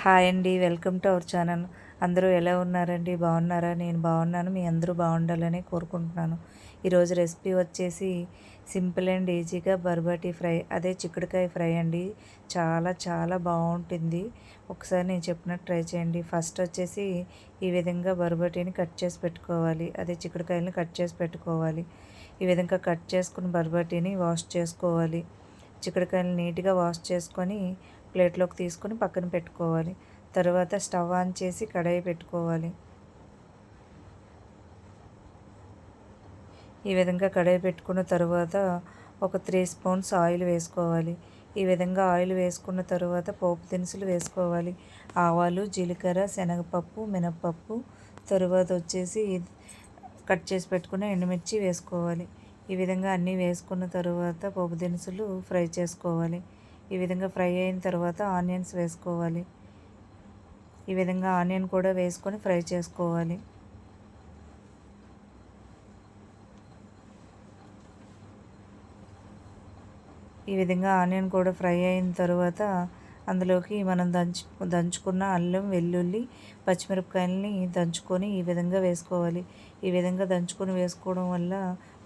Hi అండి welcome to our channel. అందరూ ఎలా ఉన్నారండి? బాగున్నారా? నేను బాగున్నాను. మీ అందరూ బాగుండాలని కోరుకుంటున్నాను. ఈరోజు రెసిపీ వచ్చేసి సింపుల్ అండ్ ఈజీగా బర్బాటీ ఫ్రై అదే చిక్కుడుకాయ ఫ్రై అండి. చాలా చాలా బాగుంటుంది. ఒకసారి నేను చెప్పినట్టు ట్రై చేయండి. ఫస్ట్ వచ్చేసి ఈ విధంగా బర్బాటీని కట్ చేసి పెట్టుకోవాలి. అదే చిక్కుడుకాయలను కట్ చేసి పెట్టుకోవాలి. ఈ విధంగా కట్ చేసుకుని బర్బాటీని వాష్ చేసుకోవాలి. చిక్కుడుకాయలు నీట్గా వాష్ చేసుకొని ప్లేట్లోకి తీసుకొని పక్కన పెట్టుకోవాలి. తర్వాత స్టవ్ ఆన్ చేసి కడాయి పెట్టుకోవాలి. ఈ విధంగా కడాయి పెట్టుకున్న తర్వాత ఒక త్రీ స్పూన్స్ ఆయిల్ వేసుకోవాలి. ఈ విధంగా ఆయిల్ వేసుకున్న తర్వాత పోపు దినుసులు వేసుకోవాలి. ఆవాలు జీలకర్ర శనగపప్పు మినప్పప్పు తరువాత వచ్చేసి కట్ చేసి పెట్టుకున్న ఎండుమిర్చి వేసుకోవాలి. ఈ విధంగా అన్నీ వేసుకున్న తర్వాత పోపు దినుసులు ఫ్రై చేసుకోవాలి. ఈ విధంగా ఫ్రై అయిన తర్వాత ఆనియన్స్ వేసుకోవాలి. ఈ విధంగా ఆనియన్ కూడా వేసుకొని ఫ్రై చేసుకోవాలి. ఈ విధంగా ఆనియన్ కూడా ఫ్రై అయిన తర్వాత అందులోకి మనం దంచు దంచుకున్న అల్లం వెల్లుల్లి పచ్చిమిరపకాయలని దంచుకొని ఈ విధంగా వేసుకోవాలి. ఈ విధంగా దంచుకొని వేసుకోవడం వల్ల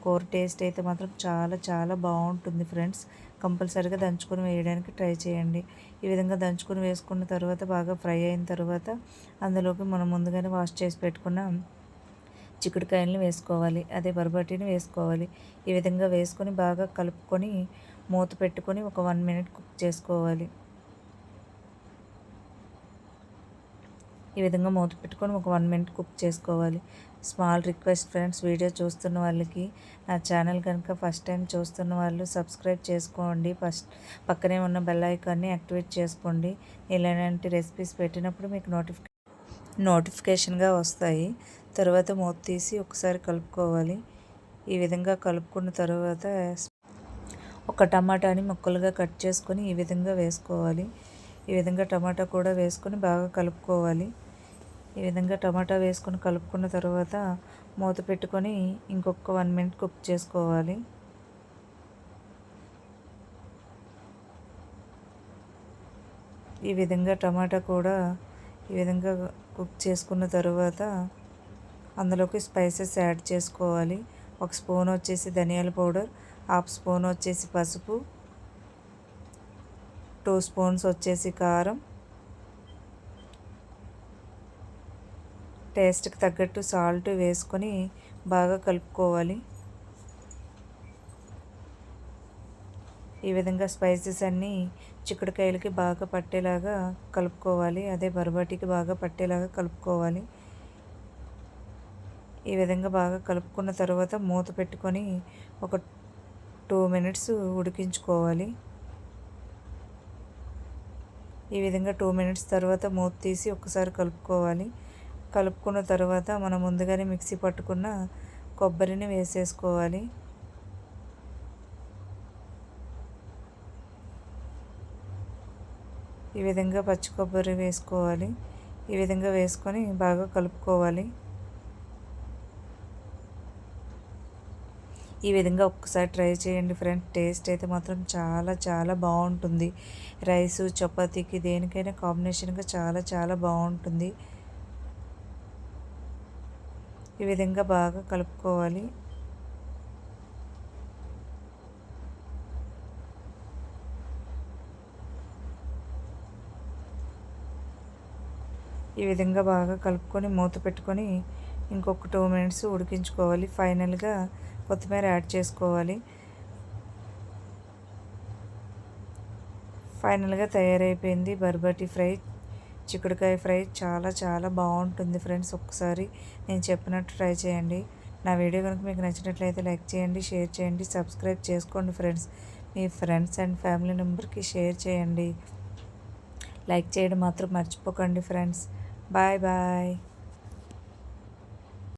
కూర టేస్ట్ అయితే మాత్రం చాలా చాలా బాగుంటుంది ఫ్రెండ్స్. కంపల్సరీగా దంచుకొని వేయడానికి ట్రై చేయండి. ఈ విధంగా దంచుకొని వేసుకున్న తర్వాత బాగా ఫ్రై అయిన తర్వాత అందులోకి మనం ముందుగానే వాష్ చేసి పెట్టుకున్న చిక్కుడుకాయలను వేసుకోవాలి. అదే బరబటీని వేసుకోవాలి. ఈ విధంగా వేసుకొని బాగా కలుపుకొని మూత పెట్టుకొని ఒక వన్ మినిట్ కుక్ చేసుకోవాలి. ఈ విధంగా మూత పెట్టుకొని ఒక వన్ మినిట్ కుక్ చేసుకోవాలి. స్మాల్ రిక్వెస్ట్ ఫ్రెండ్స్ వీడియో చూస్తున్న వాళ్ళకి నా ఛానల్ కనుక ఫస్ట్ టైం చూస్తున్న వాళ్ళు సబ్స్క్రైబ్ చేసుకోండి. ఫస్ట్ పక్కనే ఉన్న బెల్ ఐకాన్ని యాక్టివేట్ చేసుకోండి. ఇలాంటి రెసిపీస్ పెట్టినప్పుడు మీకు నోటిఫికే నోటిఫికేషన్గా వస్తాయి. తర్వాత మూత తీసి ఒకసారి కలుపుకోవాలి. ఈ విధంగా కలుపుకున్న తర్వాత ఒక టమాటాని ముక్కలుగా కట్ చేసుకొని ఈ విధంగా వేసుకోవాలి. ఈ విధంగా టమాటా కూడా వేసుకొని బాగా కలుపుకోవాలి. ఈ విధంగా టమాటా వేసుకొని కలుపుకున్న తర్వాత మూత పెట్టుకొని ఇంకొక వన్ మినిట్ కుక్ చేసుకోవాలి. ఈ విధంగా టమాటా కూడా ఈ విధంగా కుక్ చేసుకున్న తర్వాత అందులోకి స్పైసెస్ యాడ్ చేసుకోవాలి. ఒక స్పూన్ వచ్చేసి ధనియాల పౌడర్ హాఫ్ స్పూన్ వచ్చేసి పసుపు టూ స్పూన్స్ వచ్చేసి కారం. టేస్ట్కి తగ్గట్టు సాల్ట్ వేసుకొని బాగా కలుపుకోవాలి. ఈ విధంగా స్పైసెస్ అన్నీ చిక్కుడుకాయలకి బాగా పట్టేలాగా కలుపుకోవాలి. అదే బరబాటికి బాగా పట్టేలాగా కలుపుకోవాలి. ఈ విధంగా బాగా కలుపుకున్న తర్వాత మూత పెట్టుకొని ఒక టూ మినిట్స్ ఉడికించుకోవాలి. ఈ విధంగా టూ మినిట్స్ తర్వాత మూత తీసి ఒకసారి కలుపుకోవాలి. కలుపుకున్న తర్వాత మనం ముందుగానే మిక్సీ పట్టుకున్న కొబ్బరిని వేసేసుకోవాలి. ఈ విధంగా పచ్చి కొబ్బరి వేసుకోవాలి. ఈ విధంగా వేసుకొని బాగా కలుపుకోవాలి. ఈ విధంగా ఒక్కసారి ట్రై చేయండి ఫ్రెండ్. టేస్ట్ అయితే మాత్రం చాలా చాలా బాగుంటుంది. రైసు చపాతీకి దేనికైనా కాంబినేషన్గా చాలా చాలా బాగుంటుంది. ఈ విధంగా బాగా కలుపుకోవాలి. ఈ విధంగా బాగా కలుపుకొని మూత పెట్టుకొని ఇంకొక టూ మినిట్స్ ఉడికించుకోవాలి. ఫైనల్గా కొత్తిమీర యాడ్ చేసుకోవాలి. ఫైనల్గా తయారైపోయింది బర్బటి ఫ్రై చిక్కుడుకాయ ఫ్రై. చాలా చాలా బాగుంటుంది ఫ్రెండ్స్. ఒకసారి నేను చెప్పినట్టు ట్రై చేయండి. నా వీడియో కనుక మీకు నచ్చినట్లయితే లైక్ చేయండి షేర్ చేయండి సబ్స్క్రైబ్ చేసుకోండి ఫ్రెండ్స్. మీ ఫ్రెండ్స్ అండ్ ఫ్యామిలీ మెంబర్కి షేర్ చేయండి. లైక్ చేయడం మాత్రం మర్చిపోకండి ఫ్రెండ్స్. Bye bye.